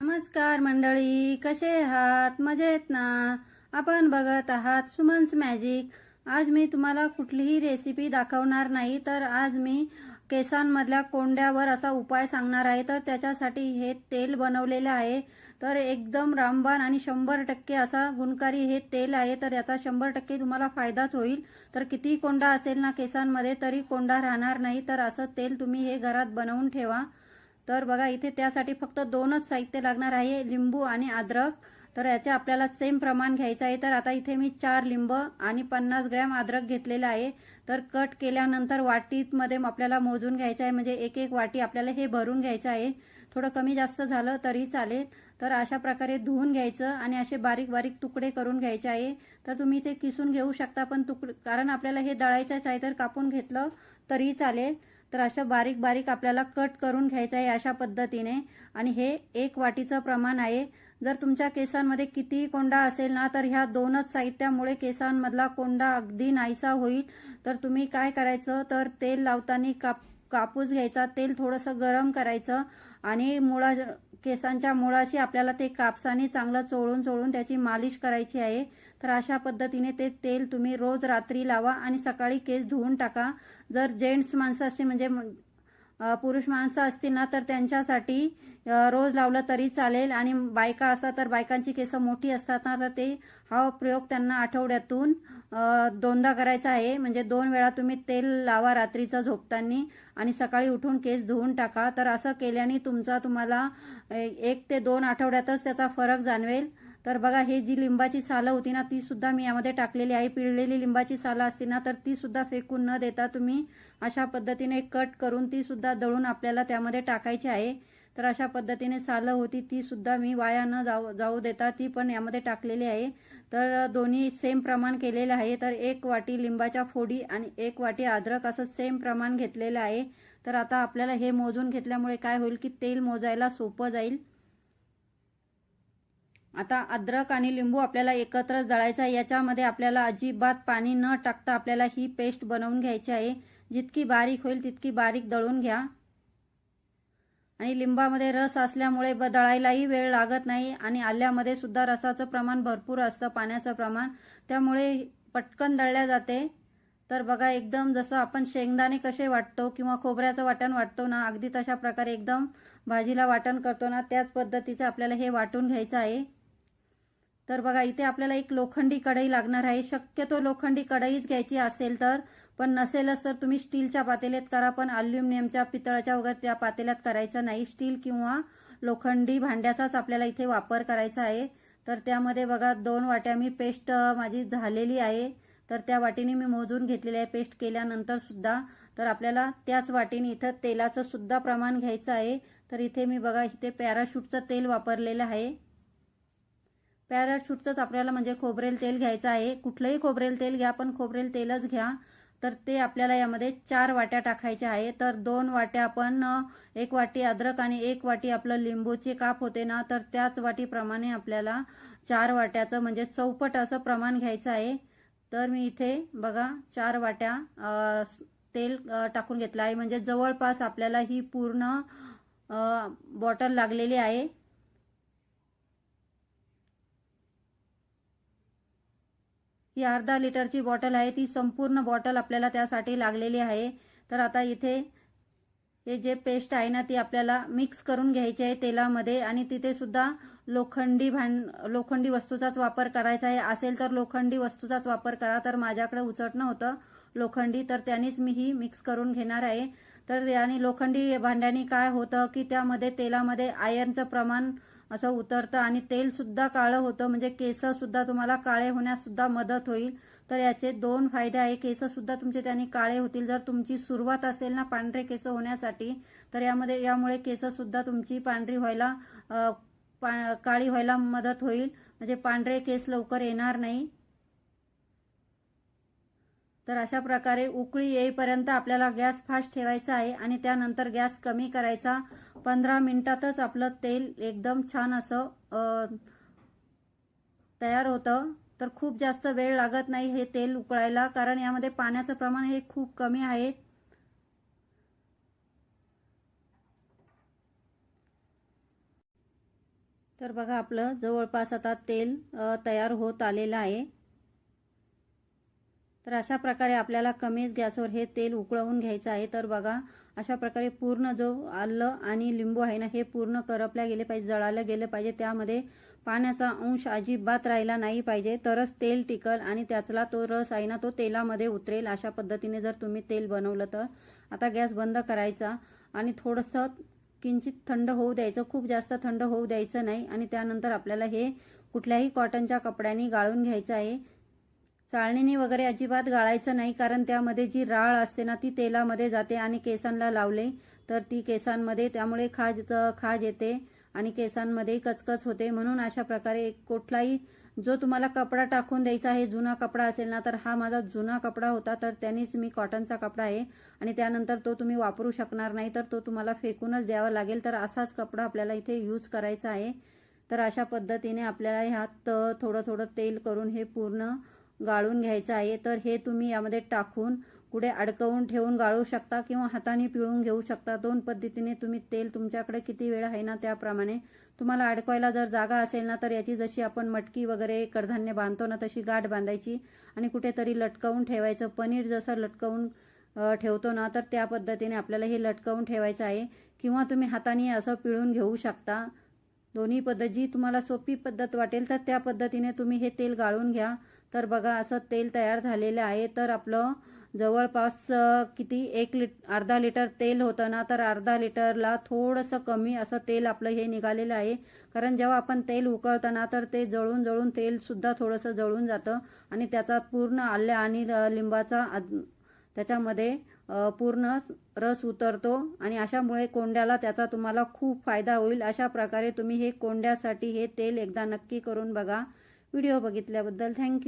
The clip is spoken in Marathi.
नमस्कार मंडळी कसे आहात? मजेत ना? आपण बघत आहात सुमन्स मॅजिक. आज मी तुम्हाला कुठलीही रेसिपी दाखवणार नाही तर आज मी केसांमधल्या कोंड्यावर असा उपाय सांगणार आहे. तर त्याच्यासाठी हे तेल बनवलेलं आहे. तर एकदम रामबाण आणि शंभर टक्के असा गुणकारी हे तेल आहे. तर याचा शंभर टक्के तुम्हाला फायदाच होईल. तर कितीही कोंडा असेल ना केसांमध्ये तरी कोंडा राहणार नाही. तर असं तेल तुम्ही हे घरात बनवून ठेवा. तर बघा इथे त्यासाठी फक्त दोनच साहित्य लागणार आहे लिंबू आणि अद्रक. तर याचे आपल्याला सेम प्रमाण घ्यायचं आहे. तर आता इथे मी चार लिंब आणि पन्नास ग्रॅम अद्रक घेतलेलं आहे. तर कट केल्यानंतर वाटीमध्ये आपल्याला मोजून घ्यायचं आहे. म्हणजे एक एक वाटी आपल्याला हे भरून घ्यायचं आहे. थोडं कमी जास्त झालं तरी चालेल. तर अशा प्रकारे धुवून घ्यायचं आणि असे बारीक बारीक तुकडे करून घ्यायचे आहे. तर तुम्ही ते किसून घेऊ शकता पण तुकडे कारण आपल्याला हे दळायचंच आहे तर कापून घेतलं तरी चालेल. तर अशा बारीक बारीक आपल्याला कट करून घ्यायचं आहे अशा पद्धतीने. आणि हे एक वाटीचं प्रमाण आहे. जर तुमच्या केसांमध्ये कितीही कोंडा असेल ना तर ह्या दोनच साहित्यामुळे केसांमधला कोंडा अगदी नाहीसा होईल. तर तुम्ही काय करायचं? तर तेल लावताना काप कापूस घ्यायचा. तेल थोडंसं गरम करायचं. आणि मुळा केसांच्या मुळाशी आपल्याला ते कापसाने चांगलं चोळून चोळून त्याची मालिश करायची आहे. तर अशा पद्धतीने ते तेल तुम्ही रोज रात्री लावा आणि सकाळी केस धुवून टाका. जर जेंट्स माणसं असतील म्हणजे पुरुष माणसं असतील ना तर त्यांच्यासाठी रोज लावलं तरी चालेल. आणि बायका असतात तर बायकांची केसं मोठी असतात ना तर ते हा प्रयोग त्यांना आठवड्यातून दोनदा करायचा आहे. म्हणजे दोन वेळा तुम्ही तेल लावा रात्रीचं झोपताना आणि सकाळी उठून केस धुवून टाका. तर असं केल्याने तुमचा तुम्हाला एक ते दोन आठवड्यातच त्याचा फरक जाणवेल. तर बघा हे जी लिंबाची सालं होती ना ती सुद्धा मी यामध्ये टाकलेली आहे. पिळलेली लिंबाची सालं असते ना तर ती सुद्धा फेकून न देता तुम्ही अशा पद्धतीने कट करून ती सुद्धा दळून आपल्याला त्यामध्ये टाकायची आहे. तर अशा पद्धतीने सालं होती ती सुद्धा मी वाया न जाऊ जाऊ देता ती पण यामध्ये टाकलेली आहे. तर दोन्ही सेम प्रमाण केलेलं आहे. तर एक वाटी लिंबाच्या फोडी आणि एक वाटी अद्रक असं सेम प्रमाण घेतलेलं आहे. तर आता आपल्याला हे मोजून घेतल्यामुळे काय होईल की तेल मोजायला सोपं जाईल. आता अद्रक आणि लिंबू आपल्याला एकत्र दळायचा आहे. याच्यामध्ये आपल्याला अजिबात पाणी न टाकता आपल्याला ही पेस्ट बनवून घ्यायची आहे. जितकी बारीक होईल तितकी बारीक दळून घ्या. आणि लिंबामध्ये रस असल्यामुळे ब दळायलाही वेळ लागत नाही आणि आल्यामध्ये सुद्धा रसाचं प्रमाण भरपूर असतं पाण्याचं प्रमाण. त्यामुळे पटकन दळल्या जाते. तर बघा एकदम जसं आपण शेंगदाणे कसे वाटतो किंवा खोबऱ्याचं वाटण वाटतो ना अगदी तशा प्रकारे एकदम भाजीला वाटण करतो ना त्याच पद्धतीचं आपल्याला हे वाटून घ्यायचं आहे. तर बघा इथे आपल्याला एक लोखंडी कढई लागणार आहे. शक्यतो लोखंडी कढईच घ्यायची असेल तर पण नसेलच तर तुम्ही स्टीलच्या पातेल्यात करा पण अल्युमिनियमच्या पितळाच्या वगैरे त्या पातेल्यात करायचं नाही. स्टील किंवा लोखंडी भांड्याचाच आपल्याला इथे वापर करायचा आहे. तर त्यामध्ये बघा दोन वाट्या मी पेस्ट माझी झालेली आहे. तर त्या वाटीने मी मोजून घेतलेली आहे. पेस्ट केल्यानंतर सुद्धा तर आपल्याला त्याच वाटीने इथं तेलाचं सुद्धा प्रमाण घ्यायचं आहे. तर इथे मी बघा इथे पॅराशूटचं तेल वापरलेलं आहे. पॅराशूटचंच आपल्याला म्हणजे खोबरेल तेल घ्यायचं आहे. कुठलंही खोबरेल तेल घ्या पण खोबरेल तेलच घ्या. तर ते आपल्याला यामध्ये चार वाट्या टाकायच्या आहे. तर दोन वाट्या आपण एक वाटी अद्रक आणि एक वाटी आपलं लिंबूचे काप होते ना तर त्याच वाटीप्रमाणे आपल्याला चार वाट्याचं म्हणजे चौपट असं प्रमाण घ्यायचं आहे. तर मी इथे बघा चार वाट्या तेल टाकून घेतलं आहे. म्हणजे जवळपास आपल्याला ही पूर्ण बॉटल लागलेली आहे. ही अर्धा लिटरची बॉटल आहे. ती संपूर्ण बॉटल आपल्याला त्यासाठी लागलेली आहे. तर आता इथे हे जे पेस्ट आहे ना ती आपल्याला मिक्स करून घ्यायची आहे तेलामध्ये आणि तिथे सुद्धा लोखंडी भांड लोखंडी वस्तूचाच वापर करायचा आहे. असेल तर लोखंडी वस्तूचाच वापर करा. तर माझ्याकडे उचटणं होतं लोखंडी तर त्यानेच मी ही मिक्स करून घेणार आहे. तर आणि लोखंडी भांड्यानी काय होतं की त्यामध्ये तेलामध्ये आयर्नचं प्रमाण असं उतरतं. आणि तेल सुद्धा काळं होतं. म्हणजे केस सुद्धा तुम्हाला काळे होण्यास सुद्धा मदत होईल. तर याचे दोन फायदे आहे. केस सुद्धा तुमचे त्याने काळे होतील. जर तुमची सुरुवात असेल ना पांढरे केस होण्यासाठी तर यामध्ये यामुळे केस सुद्धा तुमची पांढरी व्हायला पा काळी व्हायला मदत होईल. म्हणजे पांढरे केस लवकर येणार नाही. तर अशा प्रकारे उकळी येईपर्यंत आपल्याला गॅस फास्ट ठेवायचा आहे. आणि त्यानंतर गॅस कमी करायचा. पंधरा मिनिटातच आपलं तेल एकदम छान असं तयार होतं. तर खूप जास्त वेळ लागत नाही हे तेल उकळायला कारण यामध्ये पाण्याचं प्रमाण हे खूप कमी आहे. तर बघा आपलं जवळपास आता तेल तयार होत आलेलं आहे. तर अशा प्रकारे आपल्याला कमीच गॅसवर हे तेल उकळवून घ्यायचं आहे. तर बघा अशा प्रकारे पूर्ण जो आलं आणि लिंबू आहे ना हे पूर्ण करपल्या गेले पाहिजे जळालं गेलं पाहिजे. त्यामध्ये पाण्याचा अंश अजिबात राहिला नाही पाहिजे. तरच तेल टिकल आणि त्यातला तो रस आहे ना तो तेलामध्ये उतरेल. अशा पद्धतीने जर तुम्ही तेल बनवलं तर. आता गॅस बंद करायचा आणि थोडंसं किंचित थंड होऊ द्यायचं. खूप जास्त थंड होऊ द्यायचं नाही. आणि त्यानंतर आपल्याला हे कुठल्याही कॉटनच्या कपड्याने गाळून घ्यायचं आहे. चाळणीने वगैरे अजिबात गाळायचं नाही कारण त्यामध्ये जी राळ असते ना ती तेलामध्ये जाते आणि केसांना लावले तर ती केसांमध्ये त्यामुळे खाज खाज येते आणि केसांमध्ये कचकच होते. म्हणून अशा प्रकारे कुठलाही जो तुम्हाला कपडा टाकून द्यायचा आहे जुना कपडा असेल ना तर हा माझा जुना कपडा होता तर त्यानेच मी कॉटनचा कपडा आहे आणि त्यानंतर तो तुम्ही वापरू शकणार नाही तर तो तुम्हाला फेकूनच द्यावा लागेल. तर असाच कपडा आपल्याला इथे यूज करायचा आहे. तर अशा पद्धतीने आपल्याला ह्यात थोडं थोडं तेल करून हे पूर्ण गाळून घ्यायचं आहे तर हे तुम्ही यामध्ये टाकून कुठे अडकवून ठेवून गाळू शकता किंवा हाताने पिळून घेऊ शकता. दोन पद्धतीने तुम्ही तेल तुमच्याकडे किती वेळ आहे ना त्याप्रमाणे तुम्हाला अडकवायला जर जागा असेल ना तर याची जशी आपण मटकी वगैरे कडधान्य बांधतो ना तशी गाठ बांधायची आणि कुठेतरी लटकवून ठेवायचं. पनीर जसं लटकवून ठेवतो ना तर त्या पद्धतीने आपल्याला हे लटकवून ठेवायचं आहे. किंवा तुम्ही हाताने असं पिळून घेऊ शकता. दोन्ही पद्धत जी तुम्हाला सोपी पद्धत वाटेल तर त्या पद्धतीने तुम्ही हे तेल गाळून घ्या. तर बघा असं तेल तयार झालेलं आहे. तर आपलं जवळपास किती? एक लिट अर्धा लिटर तेल होतं ना तर अर्धा लिटरला थोडंसं कमी असं तेल आपलं हे निघालेलं आहे. कारण जेव्हा आपण तेल उकळतं ना तर ते जळून जळून तेलसुद्धा थोडंसं जळून जातं. आणि त्याचा पूर्ण आल्या आणि लिंबाचा त्याच्यामध्ये पूर्ण रस उतरतो. आणि अशामुळे कोंड्याला त्याचा तुम्हाला खूप फायदा होईल. अशा प्रकारे तुम्ही हे कोंड्यासाठी हे तेल एकदा नक्की करून बघा. व्हिडिओ बघितल्याबद्दल थँक्यू.